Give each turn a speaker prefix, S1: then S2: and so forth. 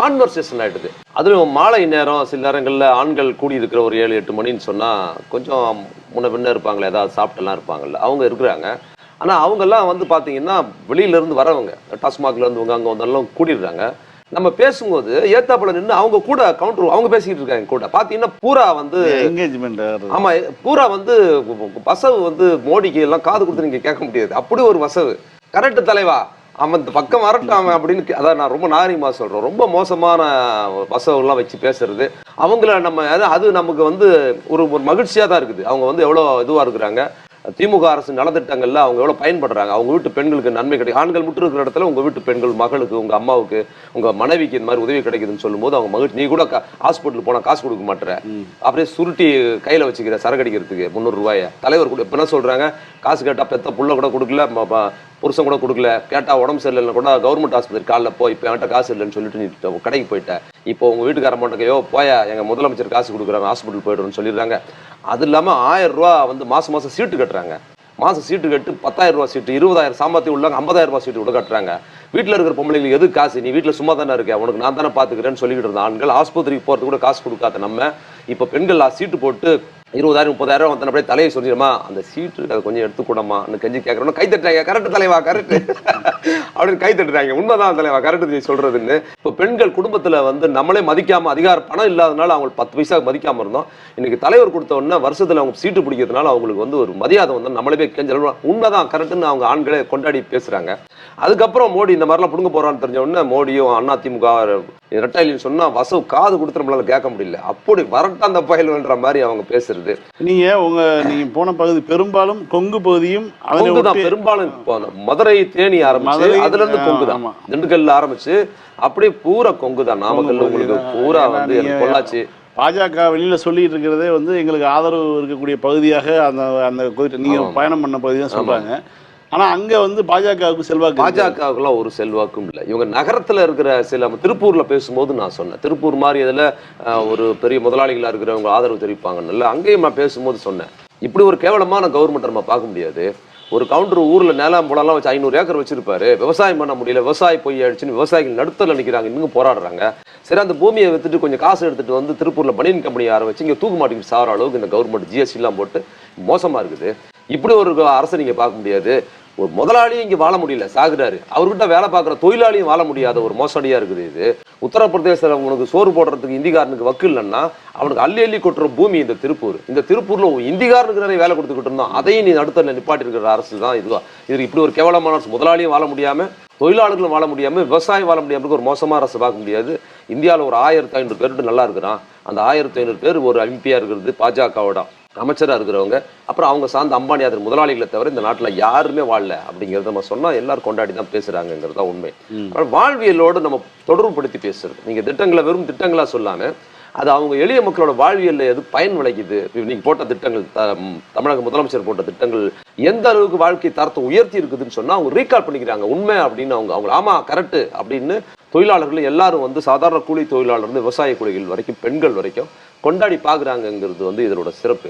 S1: Conversation ஆயிடுது. அதுலயும் மாலை நேரம் சில நேரங்கள்ல ஆண்கள் கூடி இருக்கிற ஒரு ஏழு எட்டு மணின்னு சொன்னா கொஞ்சம் முன்ன பின்ன இருப்பாங்களே ஏதாவது சாப்பிட்டுலாம் இருப்பாங்கல்ல அவங்க இருக்கிறாங்க. ஆனா அவங்கெல்லாம் வந்து பாத்தீங்கன்னா வெளியில இருந்து வரவங்க டாஸ்மாக்ல இருந்து இவங்க அங்க வந்தாலும் கூடிடுறாங்க நம்ம பேசும்போது ஏத்தாப்புல நின்று அவங்க கூட கவுண்டர் அவங்க பேசிக்கிட்டு இருக்காங்க கூட. பாத்தீங்கன்னா பூரா வந்து
S2: என்கேஜ்மெண்ட்
S1: ஆமா பூரா வந்து வசவு வந்து மோடிக்கு எல்லாம் காது கொடுத்து நீங்க கேட்க முடியாது. அப்படி ஒரு வசவு. கரெக்ட் தலைவா? அவன் இந்த பக்கம் வரட்டும் அவன் அப்படின்னு அதான் நான் ரொம்ப நாகரிகமா சொல்றேன் ரொம்ப மோசமான வசவுலாம் வச்சு பேசுறது. அவங்கள நம்ம அது- நமக்கு வந்து ஒரு ஒரு மகிழ்ச்சியா தான் இருக்குது. அவங்க வந்து எவ்வளவு இதுவா இருக்கிறாங்க. திமுக அரசு நலத்திட்டங்கள்ல அவங்க எவ்வளவு பயன்படுறாங்க. அவங்க வீட்டு பெண்களுக்கு நன்மை கிடைக்கும் ஆண்கள் மட்டும் இருக்கிற இடத்துல உங்க வீட்டு பெண்கள் மகளுக்கு உங்க அம்மாவுக்கு உங்க மனைவிக்கு இந்த மாதிரி உதவி கிடைக்குதுன்னு சொல்லும்போது அவங்க மகிழ்ச்சி நீ கூட ஹாஸ்பிட்டல் போனா காசு கொடுக்க மாட்டேற. அப்படியே சுருட்டி கையில வச்சுக்கிற சரக்கு அடிக்கிறதுக்கு முந்நூறு ரூபாய. தலைவர் கூட இப்ப என்ன சொல்றாங்க? காசு கேட்டா பெத்த புள்ள கூட கொடுக்கல புருஷன் கூட கொடுக்கல. கேட்டால் உடம்பு சரியில்லைன்னு கூட கவர்மெண்ட் ஆஸ்பத்திரி காலில் போய் இப்போ என்கிட்ட காசு இல்லைன்னு சொல்லிட்டு நீ கடைக்கு போயிட்டேன் இப்போ உங்கள் வீட்டுக்கார மாட்டேக்கையோ போயா எங்கள் முதலமைச்சர் காசு கொடுக்குறாங்க ஹாஸ்பிட்டல் போயிடுறோம்னு சொல்லிடுறாங்க. அது இல்லாமல் ஆயிரம் ரூபா வந்து மாதம் மாதம் சீட்டு கட்டுறாங்க. மாதம் சீட்டு கட்டு பத்தாயிரம் ரூபா சீட்டு இருபதாயிரம் சாம்பத்தி உள்ளவங்க ஐம்பதாயிரம் ரூபா சீட்டு கூட கட்டுறாங்க. வீட்டில் இருக்கிற பொம்பளைங்களுக்கு எது காசு? நீ வீட்டில் சும்மா தானே இருக்க? உனக்கு நான் தானே பார்த்துக்கிறேன்னு சொல்லிக்கிட்டு இருந்த ஆண்கள் ஆஸ்பத்திரிக்கு போகிறது கூட காசு கொடுக்காத நம்ம. இப்போ பெண்கள் சீட்டு போட்டு இருபதாயிரம் முப்பதாயிரம் வந்து அப்படியே தலையை சொல்லிடுமா அந்த சீட்டு அதை கொஞ்சம் எடுத்துக்கூடமான்னு கஞ்சி கேட்குறோம் கை தட்டுறாங்க கரெக்ட் தலைவா கரெக்ட் அப்படின்னு கை தட்டுறாங்க. உண்மைதான் தலைவா கரெக்ட் நீ சொல்றதுன்னு. இப்போ பெண்கள் குடும்பத்தில் வந்து நம்மளே மதிக்காம அதிகார பணம் இல்லாதனால அவங்களுக்கு பத்து பைசா மதிக்காம இருந்தோம். இன்னைக்கு தலைவர் கொடுத்த உடனே அவங்க சீட்டு பிடிக்கிறதுனால அவங்களுக்கு வந்து ஒரு மரியாதை வந்து நம்மளே போய் கெஞ்சல் உண்மைதான் கரெக்ட்னு அவங்க ஆண்களே கொண்டாடி பேசுறாங்க. அதுக்கப்புறம் மோடி இந்த மாதிரிலாம் பிடுங்க போறான்னு தெரிஞ்ச உடனே மோடியும் அண்ணா திமுக இரட்டையிலும் சொன்னா வசவு காது கொடுத்து நம்மளால கேட்க முடியல. அப்படி வரட்ட அந்த பயல்ன்ற மாதிரி அவங்க பேசுறது.
S2: நீங்க உங்க நீங்க போன பகுதி பெரும்பாலும் கொங்கு பகுதியும்
S1: தான். பெரும்பாலும் மதுரை தேனி ஆரம்பிச்சு அதுல இருந்து கொங்கு தான். திண்டுக்கல்ல ஆரம்பிச்சு அப்படியே பூரா கொங்கு தான். நாமக்கல்
S2: கொங்கு
S1: உங்களுக்கு. பூரா வந்து பொள்ளாச்சி.
S2: பாஜக வெளியில சொல்லிட்டு இருக்கிறதே வந்து எங்களுக்கு ஆதரவு இருக்கக்கூடிய பகுதியாக அந்த அந்த கோயில் நீங்க
S1: ஆமா.
S2: பயணம் பண்ண பகுதி தான் சொல்றாங்க. ஆனா அங்க வந்து பாஜகவுக்கு செல்வாக்கு
S1: பாஜகவுக்குலாம் ஒரு செல்வாக்கும் இல்லை. இவங்க நகரத்துல இருக்கிற சில திருப்பூர்ல பேசும்போது நான் சொன்னேன். திருப்பூர் மாதிரி இதுல ஒரு பெரிய முதலாளிகளா இருக்கிறவங்க ஆதரவு தெரிவிப்பாங்கன்னு அங்கேயும் நான் பேசும்போது சொன்னேன். இப்படி ஒரு கேவலமான கவர்மெண்ட் நம்ம பார்க்க முடியாது. ஒரு கவுண்டர் ஊரில் நிலம் புலம்லாம் வச்சு ஐநூறு ஏக்கர் வச்சிருப்பாரு. விவசாயம் பண்ண முடியல விவசாய பொய் ஆயிடுச்சுன்னு விவசாயிகள் நடுத்தல நிற்கிறாங்க இன்னும் போராடுறாங்க. சரி அந்த பூமியை வித்துட்டு கொஞ்சம் காசு எடுத்துட்டு வந்து திருப்பூரில் பனியன் கம்பெனி ஆரம்பிச்சு இங்கே தூக்கு மாட்டிக்கிட்டு சாகிற அளவுக்கு இந்த கவர்மெண்ட் ஜிஎஸ்டிலாம் போட்டு மோசமாக இருக்குது. இப்படி ஒரு அரசை நீங்க பார்க்க முடியாது. ஒரு முதலாளியும் இங்க வாழ முடியல சாகுறாரு. அவர்கிட்ட வேலை பார்க்குற தொழிலாளியும் வாழ முடியாத ஒரு மோசடியா இருக்குது இது. உத்தரப்பிரதேசத்தில் உனக்கு சோறு போடுறதுக்கு இந்திக்காரனுக்கு வக்கு இல்லைன்னா அவனுக்கு அள்ளி அள்ளி கொட்டுற பூமி இந்த திருப்பூர். இந்த திருப்பூர்ல ஒரு இந்திக்காரனுக்கு நிறைய வேலை கொடுத்துக்கிட்டு இருந்தோம் அதையும் நீ நடுத்தல நிப்பாட்டி இருக்கிற அரசு தான் இதுவா. இது இப்படி ஒரு கேவலமான அரசு. முதலாளியும் வாழ முடியாம தொழிலாளர்களும் வாழ முடியாம விவசாயம் வாழ முடியாம ஒரு மோசமான அரசு பார்க்க முடியாது. இந்தியாவில் ஒரு ஆயிரத்தி ஐநூறு பேர்ட்டு நல்லா இருக்கிறான். அந்த ஆயிரத்தி ஐநூறு பேர் ஒரு எம்பியா இருக்கிறது பாஜகவோட. அமைச்சரா இருக்கிறவங்க அப்புறம் அவங்க சார்ந்த அம்பானி அதன் முதலாளிகளை தவிர இந்த நாட்டுல யாருமே வாழல அப்படிங்கறத நம்ம சொன்னா எல்லாரும் கொண்டாடி தான் பேசுறாங்கிறது தான் உண்மை. ஆனா வாழ்வியலோடு நம்ம தொடர்புபடுத்தி பேசுறது. நீங்க திட்டங்களை வெறும் திட்டங்களா சொல்லாம அது அவங்க எளிய மக்களோட வாழ்வியல்ல எது பயன் விளைக்குது? இப்ப நீங்க போட்ட திட்டங்கள் த- தமிழக முதலமைச்சர் போட்ட திட்டங்கள் எந்த அளவுக்கு வாழ்க்கை தரத்தை உயர்த்தி இருக்குதுன்னு சொன்னா அவங்க ரீகால் பண்ணிக்கிறாங்க. உண்மை அப்படின்னு அவங்க அவங்க ஆமா கரெக்ட் அப்படின்னு தொழிலாளர்கள் எல்லாரும் வந்து சாதாரண கூலி தொழிலாளர் இருந்து விவசாய கூலிகள் வரைக்கும் பெண்கள் வரைக்கும் கொண்டாடி பாக்குறாங்கங்கிறது வந்து இதனோட சிறப்பு.